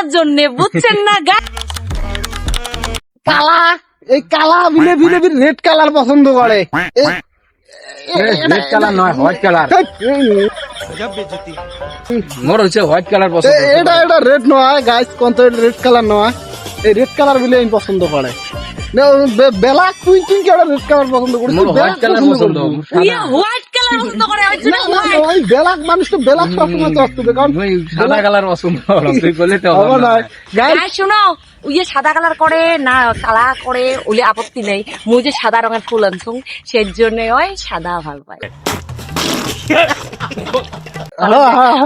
করার জন্য বুঝছেন না গাইস কালা এই কালা বিলে বিলে রেড কালার পছন্দ করে। রেড কালার নয় হোয়াইট কালার মোর হচ্ছে হোয়াইট কালার পছন্দ এটা এটা রেড নয় গাইস কোন তো রেড কালার নয়। এই রেড কালার বিলে আমি পছন্দ করে। বেলা তুই তুই কি রেড কালার পছন্দ তুই হোয়াইট কালার পছন্দ হোয়াইট করে ওই জন্য না, না, না, white। ওই বেলাক মানুষ তো বেলাক সবসময় চস্ত কারণ সাদা কালার পছন্দ করো, তো হবে হবে না। না। গাইস গাইস ইয়ে সাদা কালার করে না কালা করে ওলে আপত্তি নেই। মুই যে সাদা রঙের ফুল আনছুং সেই জন্য ওই সাদা ভালো পাই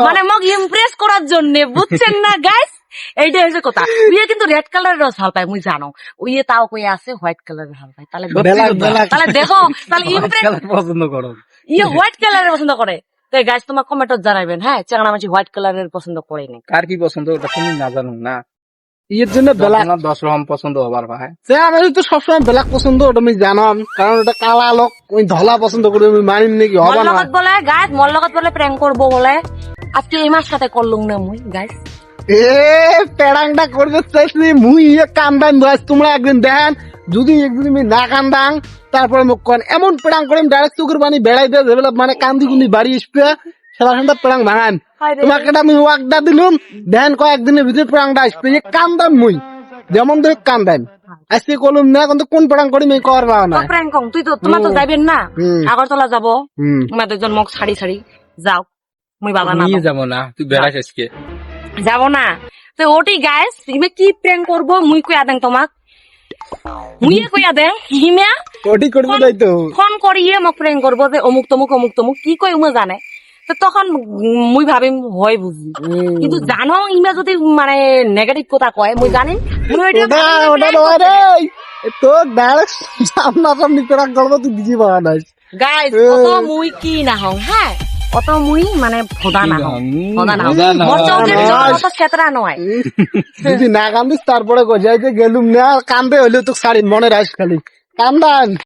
মানে মোক ইমপ্রেস করার জন্য বুঝছেন না গাইস এইটা হচ্ছে কথা। উইয়ে কিন্তু রেড কালারের রস ভালো পায় মুই জানো। উইয়ে তাও কই আছে হোয়াইট কালারের ভালো পায়। তাহলে তাহলে দেখো তাহলে ইমপ্রেস পছন্দ করো। ইয়ে হোয়াইট কালারের পছন্দ করে। তো গাইস তোমার কমেন্টত জানাবেন হ্যাঁ চাংড়া মাছি হোয়াইট কালারের পছন্দ করে নি কার কি পছন্দ ওটা তুমি না। জানো না এর জন্য আপনার দশ রকম পছন্দ হবার ভাই। সে আমি তো সবসময় বেলাক পছন্দ ওটা আমি জানাম কারণ ওটা কালা লোক ওই ধলা পছন্দ করি আমি মানিম নাকি হবে না। লগত বলে গাইস মর লগত বলে প্র্যাঙ্ক করব বলে। আজকে এই মাস সাথে করলুম না মুই গাইস এ পেড়াংটা করবে চাইছি মুই ইয়ে কান্দান বাস তোমরা একদিন দেখেন যদি একদিন আমি না কান্দাং তারপরে মুখ কন এমন পেড়াং করিম ডাইরেক্ট চুকুর পানি বেড়াই দিয়ে যেগুলো মানে কান্দি কুন্দি বাড়ি সেটা সেটা পেড়াং ভাঙান। তোমাকে আমি ওয়াকটা দিলুম দেখেন কয়েকদিনের ভিতরে পেড়াংটা আসবে যে কান্দাম মুই যেমন দেখ কান্দাম আজকে কলম না কিন্তু কোন পেড়াং করিম এই কর পাও না। প্র্যাঙ্ক কম? তুই তো তোমার তো যাবেন না। আগরতলা যাব। হুম। তোমাদের জন্য মোক ছাড়ি ছাড়ি। যাও। মুই বাবা না যাব না তুই বেড়াস আজকে। যাব না। তো ওটি গাইস ইমে কি প্র্যাঙ্ক করব মুই কইয়া দেন তোমাক। মুই কইয়া দেন হিমা ওটি করবে তাই তো ফোন করিয়ে মোক প্র্যাঙ্ক করব যে অমুক তমুক অমুক তমুক কি কই উমে জানে। তো তখন মুই ভাবিম হয় বুঝি। কিন্তু জানো ইমা যদি মানে নেগেটিভ কথা কয় মুই জানি ওটা ওটা নয় রে তো ডাইরেক্ট করব তুই নাই গাইস মুই কি না হং হ্যাঁ? অত মুই মানে ভোদা না ভোদা না। অত ক্ষেত্রা নয় যদি না কান্দিস তারপরে গজাইতে গেলুম না কান্দে হইলে তো শাড়ি মনে রাস খালি। কান্দান।